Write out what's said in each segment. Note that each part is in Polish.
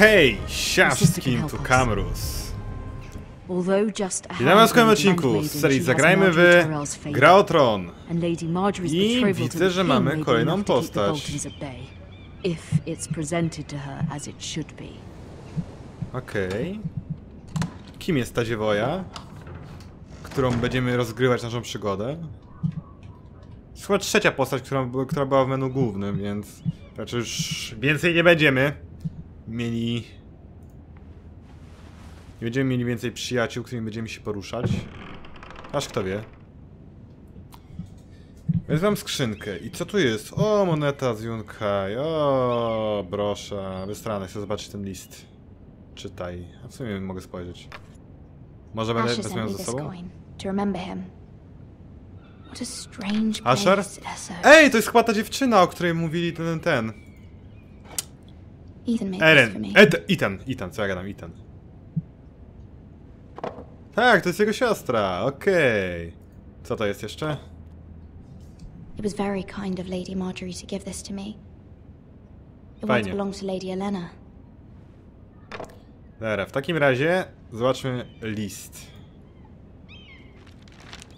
Hej, siema wszystkim, tu Kamrus. Witam was w kolejnym odcinku z serii Zagrajmy w Gra o Tron. I widzę, że mamy kolejną postać. Okej. Kim jest ta dziewoja? Którą będziemy rozgrywać naszą przygodę? Chyba trzecia postać, która, która była w menu głównym, więc... Znaczy już więcej nie będziemy mieli... Nie będziemy mieli więcej przyjaciół, którymi będziemy się poruszać. Aż kto wie. Wezmę skrzynkę. I co tu jest? O, moneta z Yunkai. O, brosza. Wystranę, chcę zobaczyć ten list. Czytaj. A w sumie mogę spojrzeć. Może będę wezmę ze sobą? Asher? Ej, to jest chyba ta dziewczyna, o której mówili ten, ten. Ethan made this for Eren. me. Et, Ethan, Ethan, co ja gadam, Ethan. Tak, to jest jego siostra, okej. Co to jest jeszcze? It was very kind of Lady Marjorie to give this to me. It once Fajnie. belonged to Lady Elena. Dobra, w takim razie zobaczmy list.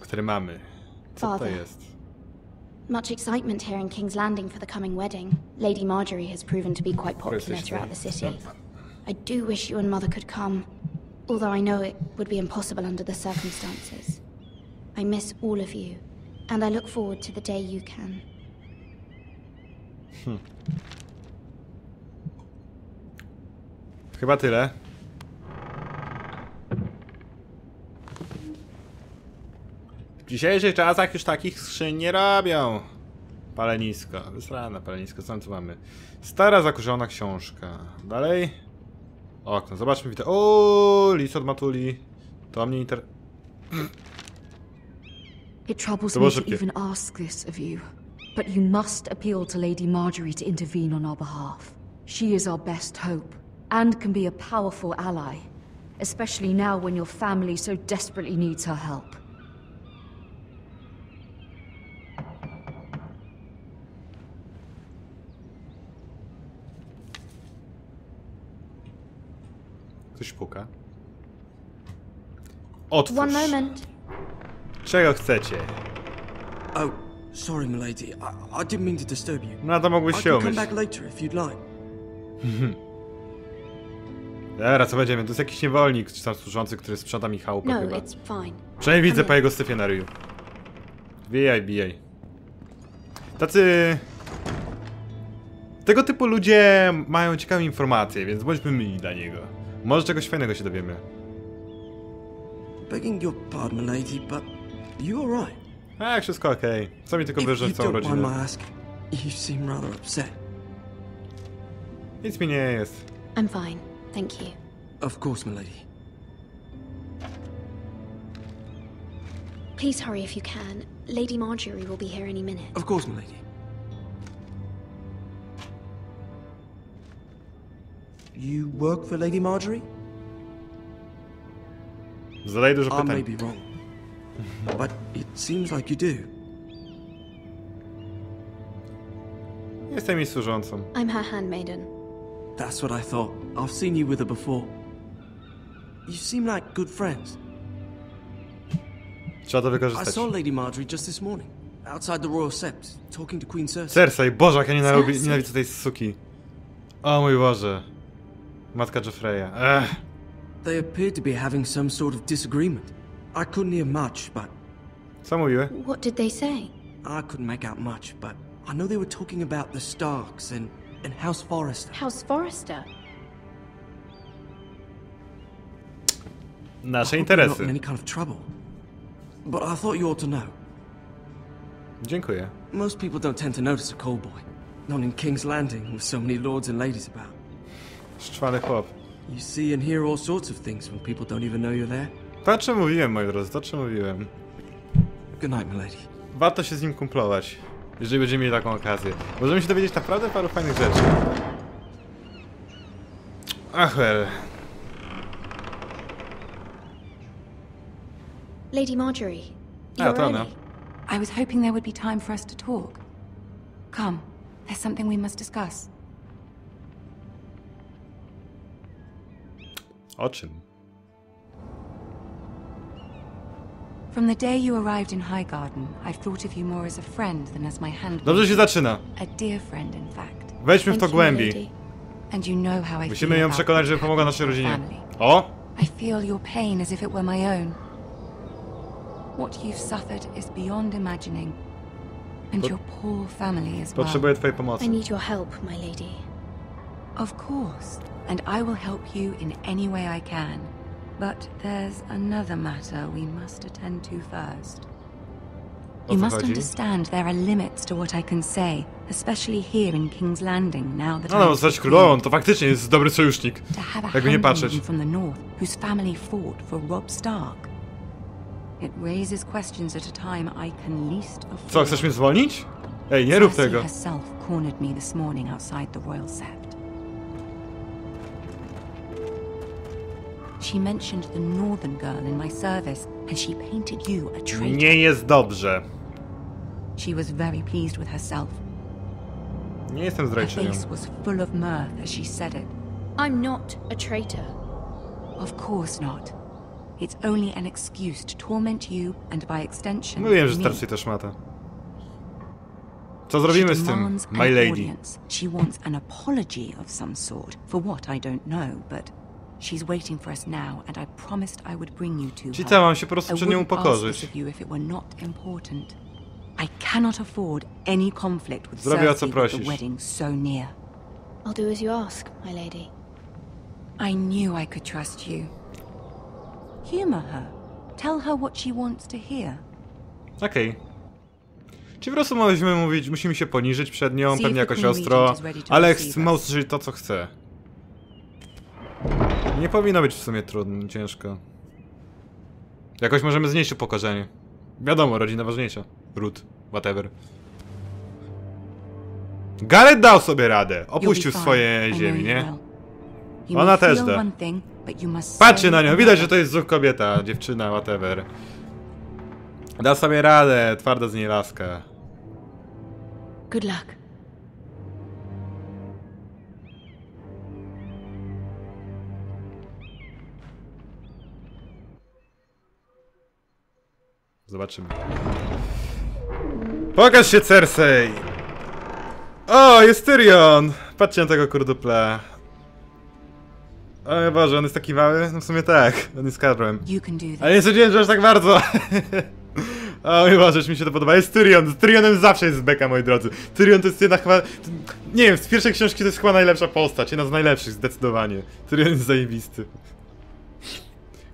Który mamy. Co to Father. jest? Much excitement here in King's Landing for the coming wedding. Lady Marjorie has proven to be quite popular throughout the city. I do wish you and Mother could come, although I know it would be impossible under the circumstances. I miss all of you, and I look forward to the day you can. Hmm. Chyba tyle. W dzisiejszych czasach już takich skrzyń nie robią. Palenisko. Wysrane palenisko. Co my tu mamy? Stara zakurzona książka. Dalej. Okno. Zobaczmy. Widzę. O, list od Matuli. To mnie inter... It troubles me to even ask this of you, but you must appeal to Lady Marjorie to intervene on our behalf. She is our best hope, and can be a powerful ally, especially now when your family so desperately needs her help. Ktoś puka. Otwórz. One moment. Czego chcecie? Oh, sorry, milady. I, I didn't mean to disturb you. No to mógłbyś I się umyć. back later if you'd like. Dobra, co będziemy? To jest jakiś niewolnik, czy tam służący, który sprząta mi chałupę No, chyba. it's fine. Przynajmniej widzę po jego syfie na ryju. Bijaj, bijaj. Tacy... Tego typu ludzie mają ciekawe informacje, więc bądźmy mili dla niego. Może czegoś fajnego się dowiemy. Begging your pardon, milady, but you alright? A, wszystko okej. Co mi tylko If you wyżej całą don't mind rodzinę. my asking, you seem rather upset. Nic mi nie jest. I'm fine, thank you. Of course, milady. Please hurry if you can. Lady Marjorie will be here any minute. Of course, milady. You work for Lady Marjorie? Zadaj dużo I may be wrong, but it seems like you do. Jestem jej służącą. I'm her handmaiden. That's what I thought. I've seen you with her before. You seem like good friends. Trzeba to I saw Lady Marjorie just this morning, outside the Royal Sept, talking to Queen Cersei. Cersei, Boże, jak ja nienawidzę, Cersei. nienawidzę tej suki. O mój Boże. Matka Joffreya. Ech. Uh. They appeared to be having some sort of disagreement. I couldn't hear much, but Co mówiły? What did they say? I couldn't make out much, but I know they were talking about the Starks and, and House Forrester. House Forrester. Nasze I hope you're not interesy. in any kind of trouble. But I thought you ought to know. Dziękuję. Most people don't tend to notice a call boy. Not in King's Landing with so many lords and ladies about. Szczwany chłop. You see and hear all sorts of things when people don't even know you're there. To o czym mówiłem, moi drodzy, to o czym mówiłem. Good night, milady. Warto się z nim kumplować, jeżeli będziemy mieli taką okazję. Możemy się dowiedzieć naprawdę paru fajnych rzeczy. Ach, well. Lady Marjorie. Ah, You're to early. I was hoping there would be time for us to talk. Come, there's something we must discuss. O czym? From the day you arrived in Highgarden, I've thought of you more as a friend than as my hand. Dobrze się zaczyna. A dear friend, in fact. Wejdźmy w to głębiej. And you know how I Musimy ją przekonać, pomogła happened naszej rodzinie. family. O! I feel your pain as if it were my own. What you've suffered is beyond imagining. And your poor family as well. Potrzebuję twojej pomocy. I need your help, my lady. Of course. And I will help you in any way I can. But there's another matter we must attend to first. You must understand there are limits to what I can say, especially here in King's Landing now that No, I'm no, zostać the królową queen. to faktycznie jest dobry sojusznik. To have a Jakby nie patrzeć. from the north whose family fought for Rob Stark. It raises questions at a time I can least afford. Co, chcesz mnie zwolnić? Ej, nie rób tego. herself cornered me this morning outside the royal sept. She mentioned the northern girl in my service, and she painted you a traitor. Nie jest dobrze. She was very pleased with herself. Nie jestem Her zdrajczynią. face was full of mirth as she said it. I'm not a traitor. Of course not. It's only an excuse to torment you and by extension Mówiłem, że me. Cersei to szmata. Co zrobimy She z tym, demands my lady? She wants an apology of some sort for what I don't know, but she's waiting for us now, and I promised I would bring you to her. co, mam się po prostu I przed nią upokorzyć? I cannot afford any conflict with Zrobię, o co with the prosisz. wedding so near. I'll do as you ask, my lady. I knew I could trust you. Humor her. Tell her what she wants to hear. Okej. Czy po prostu musimy mówić, musimy się poniżyć przed nią, pewnie jakoś ostro, Regent is ready to ale receive ch- ma us. usłyszeć to, co chce. Nie powinno być w sumie trudno, ciężko. Jakoś możemy znieść upokorzenie. Wiadomo, rodzina ważniejsza. Ród, whatever. Gareth dał sobie radę. Opuścił swoje ziemi, nie? Ona też da. Patrzcie na nią, widać, another. że to jest zuch kobieta, dziewczyna, whatever. Da sobie radę, twarda z niej laska. Good luck. Zobaczymy. Pokaż się, Cersei! O, jest Tyrion! Patrzcie na tego kurdupla. O Boże, on jest taki mały? No w sumie tak, on jest kadrem. Ale nie sądziłem, że aż tak bardzo. O mój Boże, mi się to podoba. Jest Tyrion, z Tyrionem zawsze jest beka, moi drodzy. Tyrion to jest jedna chyba... Nie wiem, z pierwszej książki to jest chyba najlepsza postać, jedna z najlepszych, zdecydowanie. Tyrion jest zajebisty.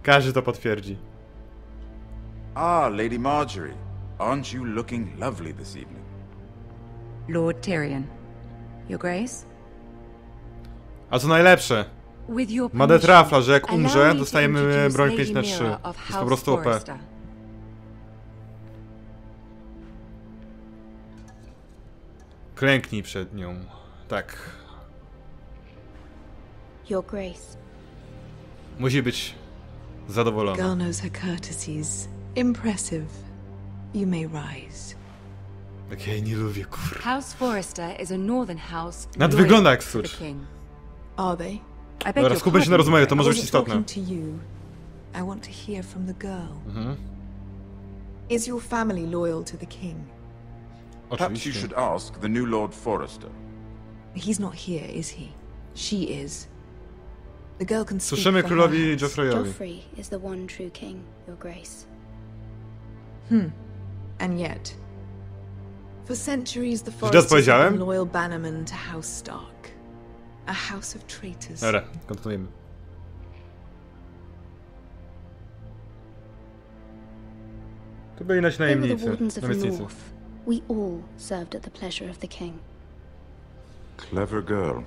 Każdy to potwierdzi. Ah, Lady Marjorie. Aren't you looking lovely this evening? Lord Tyrion. Your Grace? A co najlepsze, With your ma permission, detrafla, że jak umrze, to dostajemy broń Lady 5 na 3. Mira of Jest po prostu OP. Klęknij przed nią. Tak. Your Grace. Musi być zadowolona. Girl knows her courtesies. Impressive. You may rise. Tak ja jej nie lubię, kur... House Forrester is a northern house. Loyal wygląda jak to the sucz. king. Are they? I beg Dobra, your skupmy się na pardon, rozmowie, to może być istotne. talking to you. I want to hear from the girl. Mhm. Is your family loyal to the king? Perhaps you should ask the new Lord Forrester. He's not here, is he? She is. The girl can speak Słyszymy królowi. Joffreyowi. Joffrey is the one true king, Your Grace. Hmm. And yet, for centuries the źle Forresters have odpowiedziałem? been loyal bannerman to House Stark. A house of traitors. Dobra, kontynuujemy. To byli nasi the najemnicy. of the Namiestnicy. North. We all served at the pleasure of the king. Clever girl.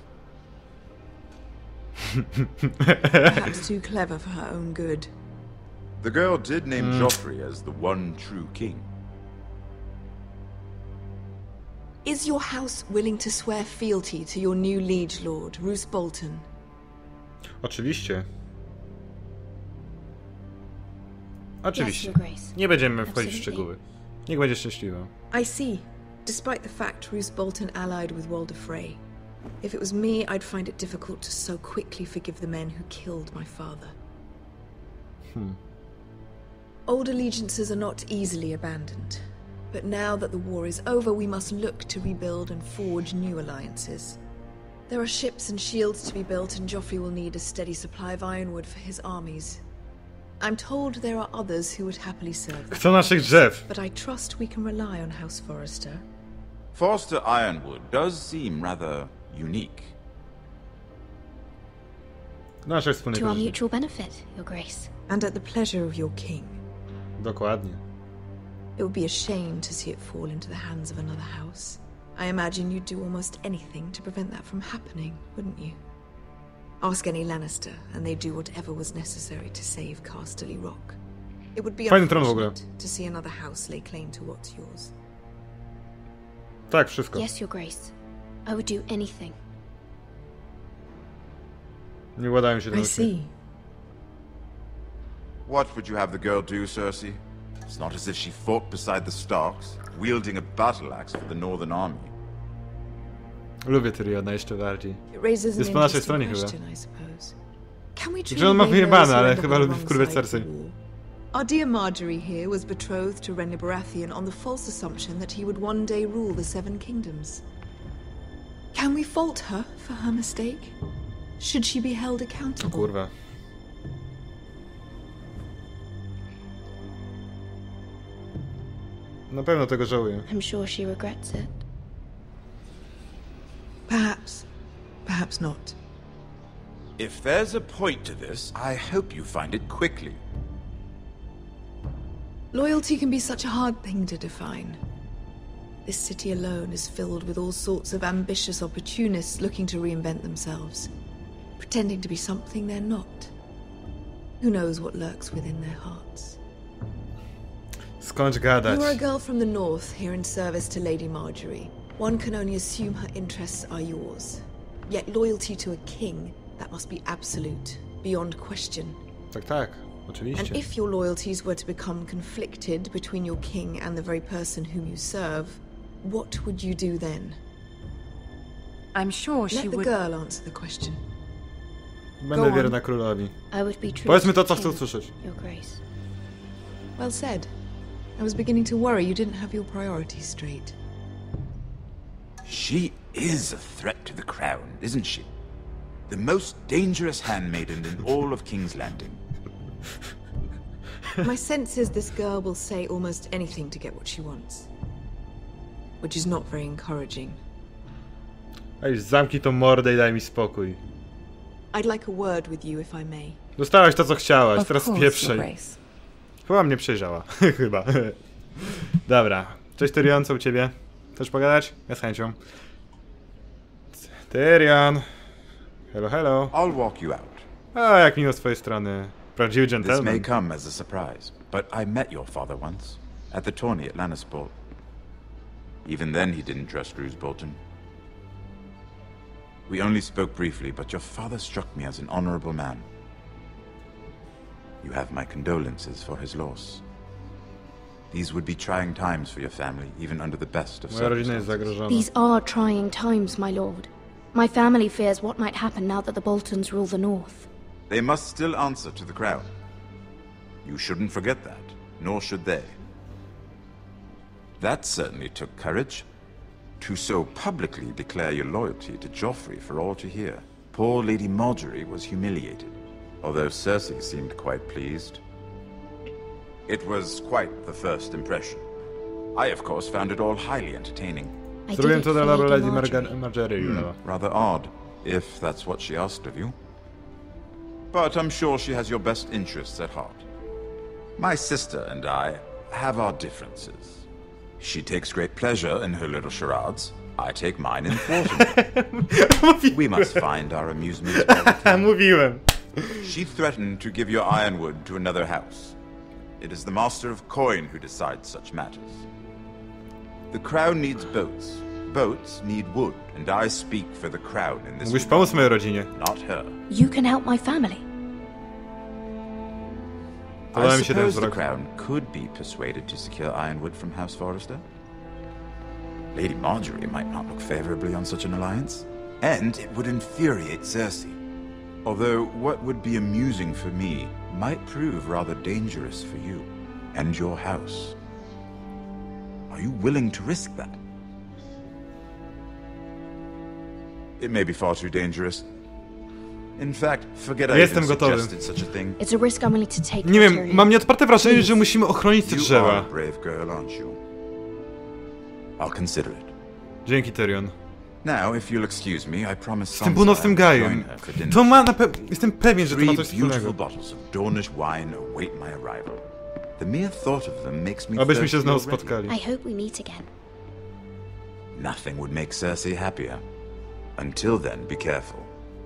Perhaps too clever for her own good. The girl did name hmm. Joffrey as the one true king. Is your house willing to swear fealty to your new liege lord, Roose Bolton? Oczywiście. Yes, Oczywiście. Nie będziemy wchodzić w szczegóły. Niech będzie szczęśliwa. I see. Despite the fact Roose Bolton allied with Walder Frey, If it was me, I'd find it difficult to so quickly forgive the men who killed my father. Hmm. Old allegiances are not easily abandoned. But now that the war is over, we must look to rebuild and forge new alliances. There are ships and shields to be built, and Joffrey will need a steady supply of ironwood for his armies. I'm told there are others who would happily serve them, Chcą naszych drzew. but I trust we can rely on House Forrester. Forster Ironwood does seem rather unique. Naszych wspólnych To our mutual benefit, Your Grace. And at the pleasure of your king. Dokładnie. It would be a shame to see it fall into the hands of another house. I imagine you'd do almost anything to prevent that from happening, wouldn't you? Ask any Lannister, and they'd do whatever was necessary to save Casterly Rock. It would be Fajny tron w ogóle. to see another house lay claim to what's yours. Tak, wszystko. Yes, Your Grace. I would do anything. Nie władają się I tym. see. What would you have the girl do, Cersei? It's not as if she fought beside the Starks, wielding a battle axe for the Northern Army. Lubię Tyriona jeszcze bardziej. It raises an Jest po naszej stronie chyba. question, I suppose. Can we Że on ma blame wyjebane, ale chyba lubi wrong wkurwiać side Cersei. Our dear Marjorie here was betrothed to Renly Baratheon on the false assumption that he would one day rule the Seven Kingdoms. Can we fault her for her mistake? Should she be held O accountable? kurwa. Na pewno tego żałuję. I'm sure she regrets it. Perhaps. Perhaps not. If there's a point to this, I hope you find it quickly. Loyalty can be such a hard thing to define. This city alone is filled with all sorts of ambitious opportunists looking to reinvent themselves, pretending to be something they're not. Who knows what lurks within their hearts? Skończ gadać. You are a girl from the north here in service to Lady Marjorie. One can only assume her interests are yours. Yet loyalty to a king, that must be absolute, beyond question. Tak, tak. And if your loyalties were to become conflicted between your king and the very person whom you serve, what would you do then? I'm sure she Let the would. girl answer the question. Będę wierna królowi. I would be true Powiedzmy to to, co chcę king, usłyszeć. Your Grace. Well said. I was beginning to worry you didn't have your priorities straight. She is a threat to the crown, isn't she? The most dangerous handmaiden in all of King's Landing. My sense is this girl will say almost anything to get what she wants. Which is not very encouraging. Ej, zamknij tą mordę i daj mi spokój. I'd like a word with you, if I may. Dostałaś to, co chciałaś, Of teraz course, Your pieprzej. Chyba mnie przejrzała. Chyba. Dobra. Cześć Tyrion, co u ciebie? Chcesz pogadać? Ja z chęcią. Tyrion. Hello, hello. I'll walk you out. A, jak miło z twojej strony. Prawdziwy This may gentleman. come as a surprise, but I met your father once, at the tourney at Lannisport. Even then he didn't trust Bolton. We only spoke briefly, but your father struck me as an honorable man. You have my condolences for his loss. These would be trying times for your family, even under the best of Moja rodzina jest circumstances. These are trying times, my lord. My family fears what might happen now that the Boltons rule the north. They must still answer to the crown. You shouldn't forget that, nor should they. That certainly took courage. To so publicly declare your loyalty to Joffrey for all to hear. Poor Lady Marjorie was humiliated, although Cersei seemed quite pleased. It was quite the first impression. I, of course, found it all highly entertaining. I did Zrobiłem it to for dla Lady Lady Margery. no. Hmm, rather odd, if that's what she asked of you. But I'm sure she has your best interests at heart. My sister and I have our differences. She takes great pleasure in her little charades. I take mine in thwarting. we must find our amusement. where we can. Mówiłem. She threatened to give your ironwood to another house. It is the Master of Coin who decides such matters. The crown needs boats. Boats need wood, and I speak for the crown in this Mógłbyś pomóc mojej rodzinie. not her. You can help my family. Podoba I mi się ten suppose the crown could be persuaded to secure ironwood from House Forrester. Lady Marjorie might not look favorably on such an alliance. And it would infuriate Cersei. Although what would be amusing for me might prove rather dangerous for you and your house. Are you willing to risk that? It may be far too dangerous. In fact, forget I Jestem gotowy. suggested such a thing. It's a risk I'm willing to take. Nie wiem, mam nieodparte wrażenie, że musimy ochronić te You are drzewa. a brave girl, aren't you? I'll consider it. Dzięki, Tyrion. Now, if you'll excuse me, I promise Z tym Sansa północnym join gajem. her for dinner. To ma na pewno... Jestem pewien, że to ma Three coś beautiful wspólnego. bottles of Dornish wine await my arrival. The mere thought of them makes me Abyśmy się thirsty znowu spotkali. I hope we meet again. Nothing would make Cersei happier. Until then, be careful.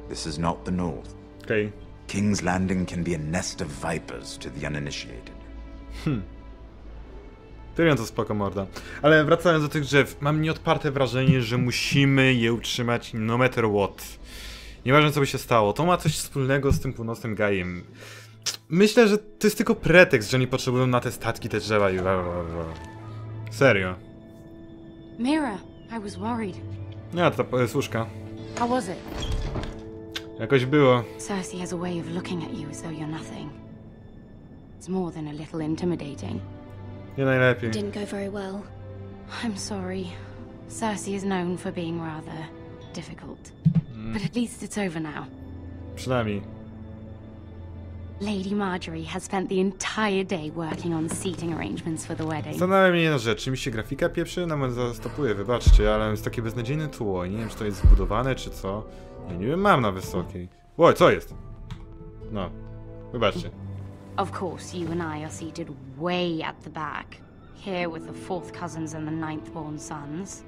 This is not the North. Okej. King's Landing can be a nest of vipers to the uninitiated. Hmm. Tyrion to spoko morda. Ale wracając do tych drzew, mam nieodparte wrażenie, że musimy je utrzymać no matter what. Nieważne co by się stało, to ma coś wspólnego z tym północnym gajem. Myślę, że to jest tylko pretekst, że nie potrzebują na te statki te drzewa i. Serio. Mira, I was worried. Nie, to ta słuszka. How was it? Jakoś było. Cersei has a way of looking at you as though you're nothing. It's more than a little intimidating. Nie najlepiej. Didn't go very well. I'm sorry. Cersei is known for being rather difficult. But at least it's over now. Przynajmniej. Lady Marjorie has spent the entire day working on seating arrangements for the wedding. Zastanawiam mnie jedna rzecz, czy mi się grafika pieprzy? Na moment zastopuje, wybaczcie, ale jest takie beznadziejne tło i nie wiem, czy to jest zbudowane, czy co. Nie, nie wiem, mam na wysokiej. Oj, co jest? No, wybaczcie. Of course, you and I are seated way at the back, here with the fourth cousins and the ninth born sons.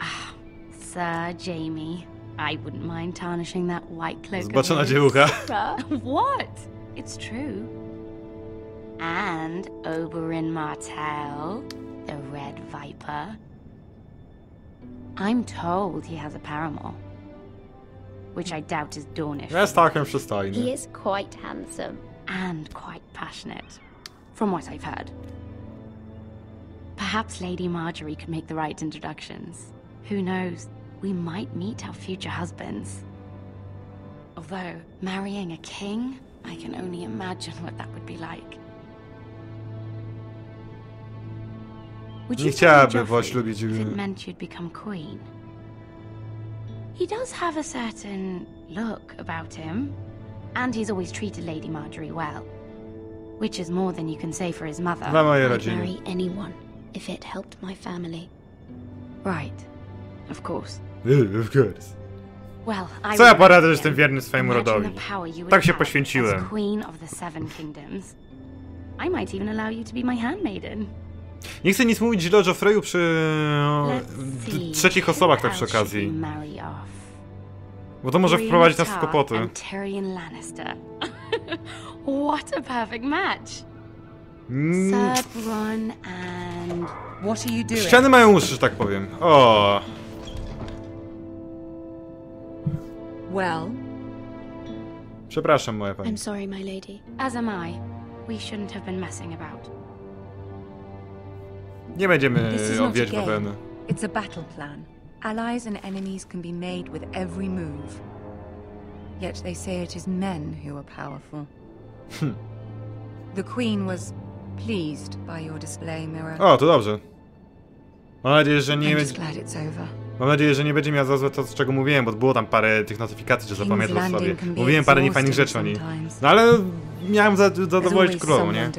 Ah, Sir Jamie, I wouldn't mind tarnishing that white cloak. of Zboczona his. dziełucha. what? It's true. And Oberyn Martell, the Red Viper. I'm told he has a paramour. Which I doubt is Dornish. Jest całkiem przystojny. He is quite handsome. And quite passionate, from what I've heard. Perhaps Lady Marjorie could make the right introductions. Who knows? We might meet our future husbands. Although, marrying a king, I can only imagine what that would be like. Would you chciałaby marry Joffrey poślubić- if it meant you'd become queen? He does have a certain look about him, and he's always treated Lady Marjorie well. Which is more than you can say for his mother. Dla mojej I'd rodziny. marry anyone if it helped my family. Right. Of course. Of course. Well, I Co ja would poradzę, że jestem wierny swojemu rodowi. the power you would Tak się poświęciłem. Queen of the Seven Kingdoms. I might even allow you to be my handmaiden. Nie chcę nic mówić źle o Joffreyu przy trzecich osobach tak przy okazji. Bo to może wprowadzić nas w kłopoty. and Tyrion Lannister. what a perfect match. Mm? Ściany mają uszy, że tak powiem. O, Well, przepraszam moja pani. I'm sorry, my lady. as am I. We shouldn't have been messing about. Nie będziemy game. Waweny. It's a battle plan. Allies and enemies can be made with every move. Yet they say it is men who are powerful. the Queen was pleased by your display, Mirror. O, to dobrze. Mam nadzieję, że nie będzie... Mam nadzieję, że nie będzie miała za złe to, z czego mówiłem, bo było tam parę tych notyfikacji, że Landing sobie. Mówiłem parę niefajnych rzeczy o niej. No ale miałem zadowolić królową, nie?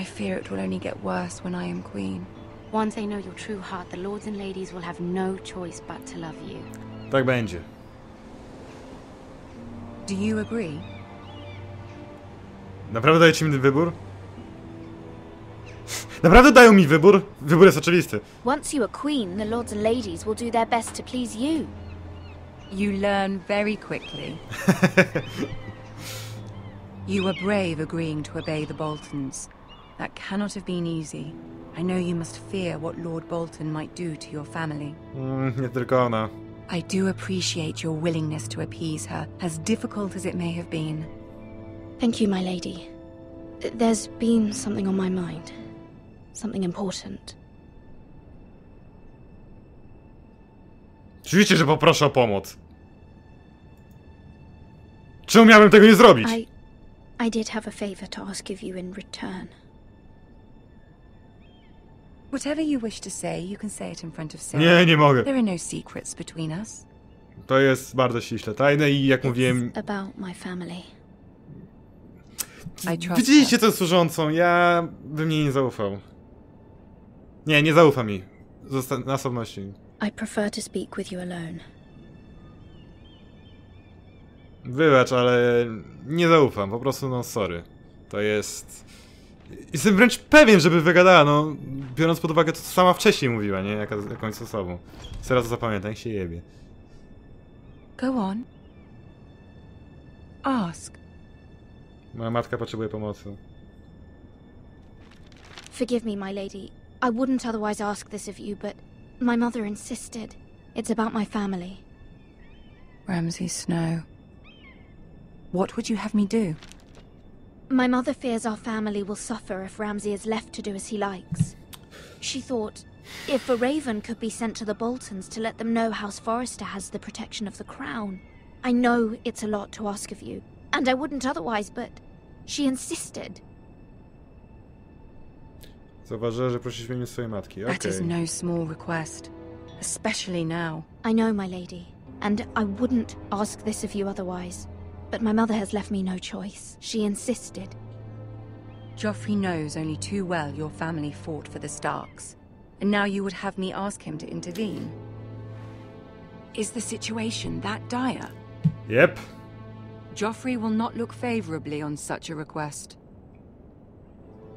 I fear it will only get worse when I am queen. Once they know your true heart, the lords and ladies will have no choice but to love you. Tak będzie. Do you agree? Naprawdę dajecie mi wybór? Naprawdę dają mi wybór? Wybór jest oczywisty. Once you are queen, the lords and ladies will do their best to please you. You learn very quickly. you were brave agreeing to obey the Boltons. That cannot have been easy. I know you must fear what Lord Bolton might do to your family. Mm, nie tylko ona. I do appreciate your willingness to appease her, as difficult as it may have been. Thank you, my lady. There's been something on my mind. Something important. Oczywiście, że poproszę o pomoc. Czemu miałbym tego nie zrobić? I. I did have a favor to ask of you in return. Whatever you wish to say, you can say it in front of Sarah. Nie, nie mogę. There are no secrets between us. To jest bardzo ściśle tajne i jak mówiłem... About my family. I trust Widzieliście tę służącą, ja bym jej nie zaufał. Nie, nie zaufa mi. Zosta na osobności. I prefer to speak with you alone. Wybacz, ale nie zaufam, po prostu no sorry. To jest... Jestem wręcz pewien, żeby wygadała, no biorąc pod uwagę to, co sama wcześniej mówiła, nie? Jaka, jakąś osobą. Teraz to zapamiętam, jak się jebie. Go on. Ask. Moja matka potrzebuje pomocy. Forgive me, my lady. I wouldn't otherwise ask this of you, but my mother insisted. It's about my family. Ramsay Snow. What would you have me do? My mother fears our family will suffer if Ramsay is left to do as he likes. She thought if a raven could be sent to the Boltons to let them know House Forrester has the protection of the crown. I know it's a lot to ask of you, and I wouldn't otherwise, but she insisted. Zauważyłem, że prosiliśmy imię swojej matki, okej. That is no small request. Especially now. I know, my lady, and I wouldn't ask this of you otherwise. But my mother has left me no choice. She insisted. Joffrey knows only too well your family fought for the Starks. And now you would have me ask him to intervene. Is the situation that dire? Yep. Joffrey will not look favorably on such a request.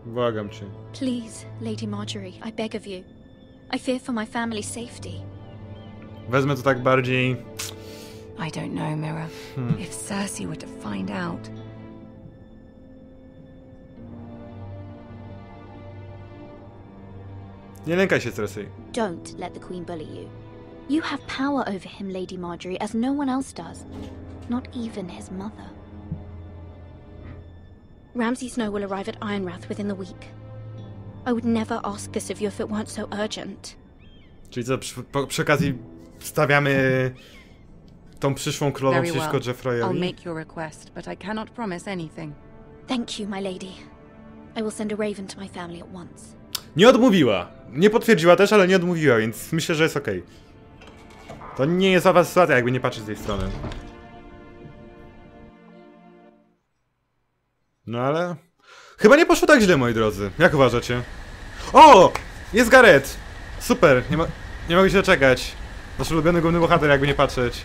Błagam cię. Please, Lady Marjorie, I beg of you. I fear for my family's safety. Wezmę to tak bardziej... I don't know, Mira. Hmm. If Cersei were to find out. Nie lękaj się, Cersei. Don't let the Queen bully you. You have power over him, Lady Marjorie, as no one else does. Not even his mother. Ramsay Snow will arrive at Ironrath within the week. I would never ask this of you if it weren't so urgent. Czyli co, przy, po, przy okazji stawiamy tą przyszłą królową Very przeciwko well. I'll Jeffreyowi? make your request, but I cannot promise anything. Thank you, my lady. I will send a raven to my family at once. Nie odmówiła. Nie potwierdziła też, ale nie odmówiła, więc myślę, że jest okej. To nie jest sytuacja, jakby nie patrzeć z tej strony. No ale... Chyba nie poszło tak źle, moi drodzy. Jak uważacie? O! Jest Gareth! Super, nie, mo nie mogę się doczekać. Nasz ulubiony główny bohater, jakby nie patrzeć.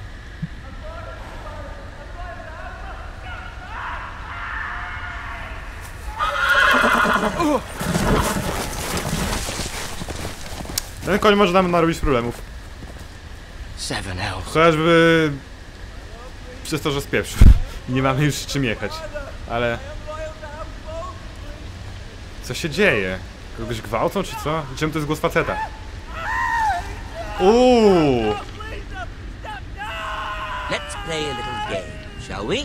Ten koń może nam narobić problemów. Chociażby... Przez to, że spieprzył. Nie mamy już czym jechać. Ale... Co się dzieje? Kogoś gwałcą, czy co? Czym to jest głos faceta? Uuu! Let's play a little game, shall we?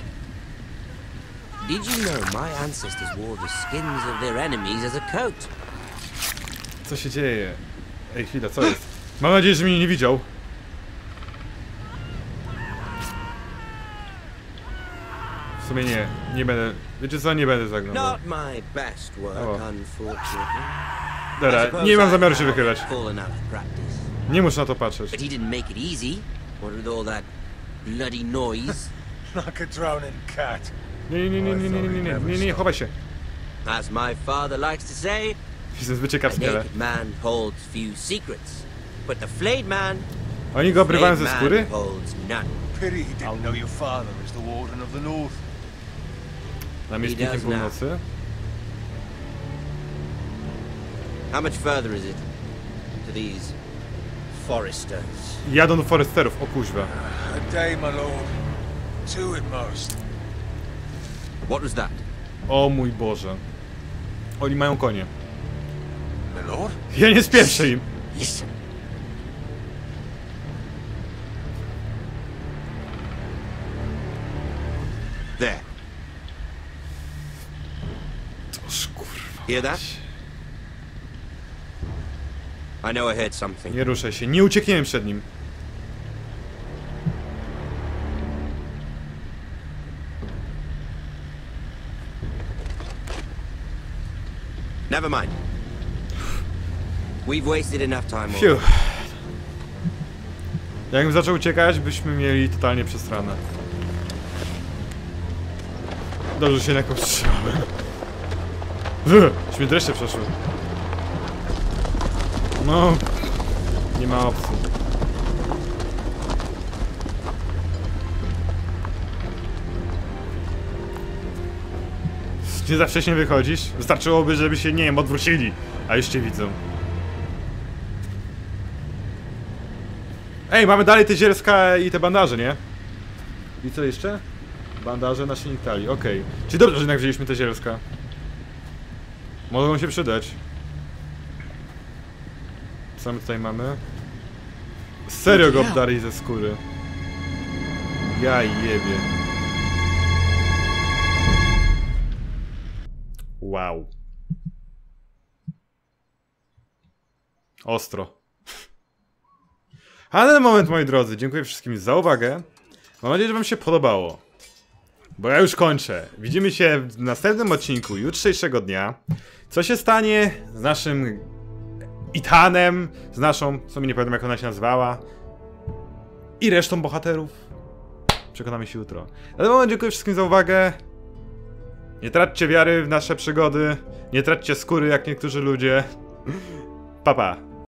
Did you know my ancestors wore the skins of their enemies as a coat? Co się dzieje? Ej, chwila, co jest? Mam nadzieję, że mnie nie widział. W sumie nie, nie będę... Wiecie co, nie będę zaglądał. Oh. Dobra, nie mam zamiaru się wychylać. Nie muszę na to patrzeć. Nie, nie, nie, nie, nie, nie, nie, nie, nie, nie, nie, chowaj się. As my father likes to say, Zbyt ciekawskie. Oni go obrywają ze skóry? Namiestnikiem północy? How much further is it to these foresters? Jadą do foresterów, o kuźwa. A day, my lord. Two at most. What was that? O mój Boże. Oni mają konie. Ja nie spieszę im. Toż kurwa. Nie ruszaj się, nie uciekniemy przed nim. Never mind. We've wasted enough time Phew. Jakbym zaczął uciekać, byśmy mieli totalnie przestranę. Dobrze się na kogoś trzymamy. Już dreszcze przeszły. No. Nie ma opcji. Nie za wcześnie wychodzisz? Wystarczyłoby, żeby się, nie wiem, odwrócili. A już cię widzą. Ej, mamy dalej te zielska i te bandaże, nie? I co jeszcze? Bandaże na silnik talii, okej. Czyli dobrze, że jednak wzięliśmy te zielska. Mogą się przydać. Co my tutaj mamy? Serio go obdarli ze skóry. Ja jebie. Wow. Ostro. A na ten moment, moi drodzy, dziękuję wszystkim za uwagę. Mam nadzieję, że wam się podobało. Bo ja już kończę. Widzimy się w następnym odcinku jutrzejszego dnia. Co się stanie z naszym Itanem, z naszą, co mi nie pamiętam jak ona się nazywała, i resztą bohaterów. Przekonamy się jutro. Na ten moment dziękuję wszystkim za uwagę. Nie traćcie wiary w nasze przygody. Nie traćcie skóry jak niektórzy ludzie. Pa pa.